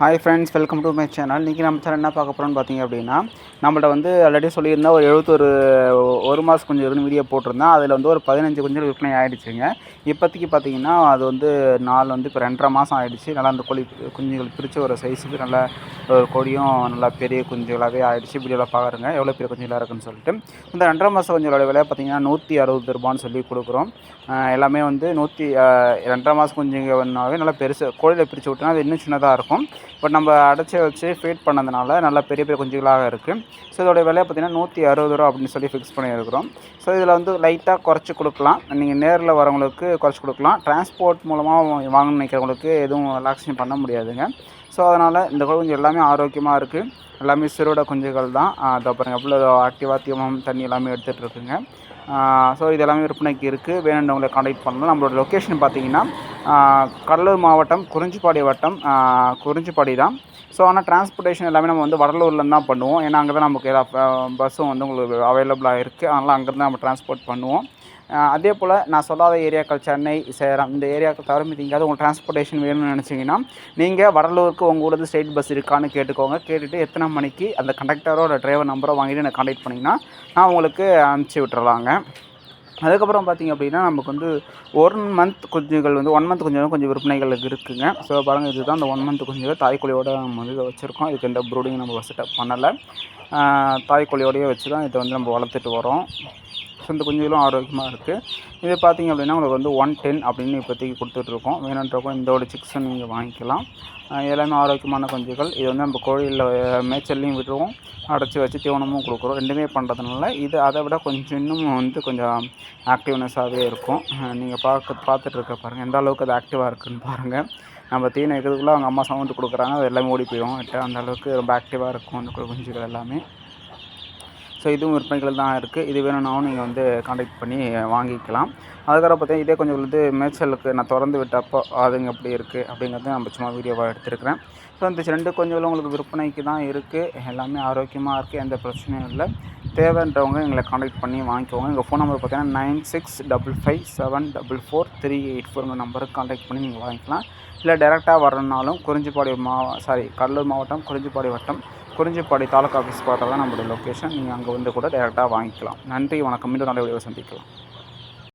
Hi friends welcome to my channel இன்றைக்கி நம்ம channel என்ன பார்க்க போகிறோம்னு பார்த்தீங்க அப்படின்னா நம்மள்ட்ட வந்து ஆல்ரெடி சொல்லியிருந்தா ஒரு எழுபத்தொரு ஒரு மாதம் கொஞ்சம் இருந்து வீடியோ போட்டிருந்தேன். அதில் வந்து ஒரு பதினஞ்சு கொஞ்சம் விற்பனை ஆகிடுச்சுங்க இப்போதைக்கு பார்த்தீங்கன்னா அது வந்து நாள் வந்து இப்போ ரெண்டரை மாதம் ஆகிடுச்சு நல்லா அந்த கோழி குஞ்சுகள் பிரித்து ஒரு சைஸுக்கு நல்லா ஒரு கொடியும் நல்லா பெரிய குஞ்சுகளாகவே ஆகிடுச்சு வீடியோவில் பார்க்குறேங்க எவ்வளோ பெரிய குஞ்சுகளாக இருக்குன்னு சொல்லிட்டு. இந்த ரெண்டரை மாதம் குஞ்சுகளோட விலை பார்த்தீங்கன்னா நூற்றி அறுபது ரூபான்னு சொல்லி கொடுக்குறோம். எல்லாமே வந்து நூற்றி ரெண்டரை மாதம் குஞ்சுங்க வந்தாவே நல்லா பெருசு கோழியில் பிரித்து விட்டோன்னா அது இன்னும் சின்னதாக இருக்கும். பட் நம்ம அடைச்சி வச்சு ஃபீட் பண்ணதுனால நல்லா பெரிய பெரிய குஞ்சுகளாக இருக்குது ஸோ இதோடைய விலை பார்த்தீங்கன்னா நூற்றி அறுபது ரூபா அப்படின்னு சொல்லி ஃபிக்ஸ் பண்ணியிருக்கிறோம். ஸோ இதில் வந்து லைட்டாக குறைச்சி கொடுக்கலாம். நீங்கள் நேரில் வரவங்களுக்கு குறைச்சி கொடுக்கலாம். டிரான்ஸ்போர்ட் மூலமாக வாங்கணும்னு நினைக்கிறவங்களுக்கு எதுவும் ரிலாக்ஸேஷன் பண்ண முடியாதுங்க. ஸோ அதனால் இந்த கோழி குஞ்சு எல்லாமே ஆரோக்கியமாக இருக்குது எல்லாமே சிறுவிட குஞ்சுகள் தான். அதை பாருங்கள் எவ்வளோ ஆக்டிவாக தீவனம் தண்ணி எல்லாமே எடுத்துகிட்டு இருக்குங்க. ஸோ இது எல்லாமே விற்பனைக்கு இருக்குது வேணுன்றவங்களை காண்டாக்ட் பண்ணலாம் நம்மளோட லொக்கேஷன் பார்த்தீங்கன்னா கடலூர் மாவட்டம் குறிஞ்சிப்பாடி வட்டம் குறிஞ்சிப்பாடி தான். ஸோ ஆனால் டிரான்ஸ்போர்ட்டேஷன் எல்லாமே நம்ம வந்து வடலூர்லேருந்து தான் பண்ணுவோம். ஏன்னா அங்கே தான் நமக்கு எல்லா பஸ்ஸும் வந்து உங்களுக்கு அவைலபிளாக இருக்குது அதனால் அங்கேருந்து நம்ம டிரான்ஸ்போர்ட் பண்ணுவோம். அதே போல் நான் சொல்லாத ஏரியாக்கள் சென்னை சேலம் இந்த ஏரியாக்கள் தவிர மீது எங்கேயாவது உங்களுக்கு டிரான்ஸ்போர்ட்டேஷன் வேணும்னு நினச்சிங்கன்னா நீங்கள் வடலூருக்கு உங்களோட ஸ்டேட் பஸ் இருக்கான்னு கேட்டுக்கோங்க. கேட்டுட்டு எத்தனை மணிக்கு அந்த கண்டக்டரோட டிரைவர் நம்பரை வாங்கிட்டு எனக்கு காண்டாக்ட் பண்ணிங்கன்னா நான் உங்களுக்கு அனுப்பிச்சி விட்டுறலாங்க. அதுக்கப்புறம் பார்த்திங்க அப்படின்னா நமக்கு வந்து ஒன் மந்த் குஞ்சுகள் வந்து ஒன் மந்த் குஞ்சுகள் கொஞ்சம் விற்பனைகள் இருக்குதுங்க ஸோ பாருங்கள் இதுதான் அந்த ஒன் மந்த் குஞ்சுகள். தாய்க்கொழியோட நம்ம வந்து இதை வச்சுருக்கோம். இதுக்கு எந்த ப்ரூடிங் நம்ம செட்டப் பண்ணலை. தாய்க்கோழியோடய வச்சு தான் இதை வந்து நம்ம வளர்த்துட்டு வரோம். ஸோ இந்த குஞ்சுகளும் ஆரோக்கியமாக இருக்குது இது பார்த்திங்க அப்படின்னா உங்களுக்கு வந்து ஒன் டென் அப்படின்னு இப்போதைக்கு கொடுத்துட்ருக்கோம். வேணுன்றப்போ இதோட சிக்ஸை நீங்கள் வாங்கிக்கலாம். எல்லாமே ஆரோக்கியமான குஞ்சுகள் இது வந்து நம்ம கோழியில் மேய்ச்சல்லையும் விடுவோம் அடைச்சி வச்சு தீவனமும் கொடுக்குறோம். ரெண்டுமே பண்ணுறதுனால இது அதை விட கொஞ்சம் இன்னும் வந்து கொஞ்சம் ஆக்டிவ்னஸாகவே இருக்கும். நீங்கள் பார்க்க பார்த்துட்டு இருக்க பாருங்கள் எந்த அளவுக்கு அது ஆக்டிவாக இருக்குன்னு பாருங்கள் நம்ம தீனை இருக்கிறதுக்குள்ளே அவங்க அம்மா சவுண்டு கொடுக்குறாங்க. அது எல்லாமே ஓடி போயிடும். அந்த அளவுக்கு ரொம்ப ஆக்டிவாக இருக்கும் அந்த குஞ்சுகள் எல்லாமே. ஸோ இதுவும் விற்பனைகள் தான் இருக்குது இது வேணும்னாலும் நீங்கள் வந்து காண்டாக்ட் பண்ணி வாங்கிக்கலாம். அதுக்கப்புறம் பார்த்தீங்கன்னா இதே கொஞ்சம் வந்து மேய்ச்சலுக்கு நான் திறந்து விட்டப்போ அதுங்க எப்படி இருக்குது அப்படிங்கிறது நம்ம சும்மா வீடியோவாக எடுத்துருக்கிறேன். ஸோ இந்த ரெண்டு கொஞ்சம் உங்களுக்கு விற்பனைக்கு தான் இருக்குது எல்லாமே ஆரோக்கியமாக இருக்குது எந்த பிரச்சனையும் இல்லை. தேவைன்றவங்க எங்களை காண்டாக்ட் பண்ணி வாங்கிக்கோங்க. எங்கள் ஃபோன் நம்பர் பார்த்தீங்கன்னா nine six double five seven double four three eight ஃபோருங்க நம்பருக்கு காண்டாக்ட் பண்ணி நீங்கள் வாங்கிக்கலாம். இல்லை டேரெக்டாக வரணுன்னாலும் குறிஞ்சிப்பாடி மாவ சாரி கடலூர் மாவட்டம் குறிஞ்சிப்பாடி வட்டம் குறிஞ்சிப்பாடி தாலுக்கா ஆஃபீஸ் பார்த்தா தான் நம்மளோட லொக்கேஷன் நீங்கள் அங்கே வந்து கூட டேரெக்டாக வாங்கிக்கலாம். நன்றி வணக்கம். மீண்டும் நல்ல வீடியோ சந்திக்கலாம்.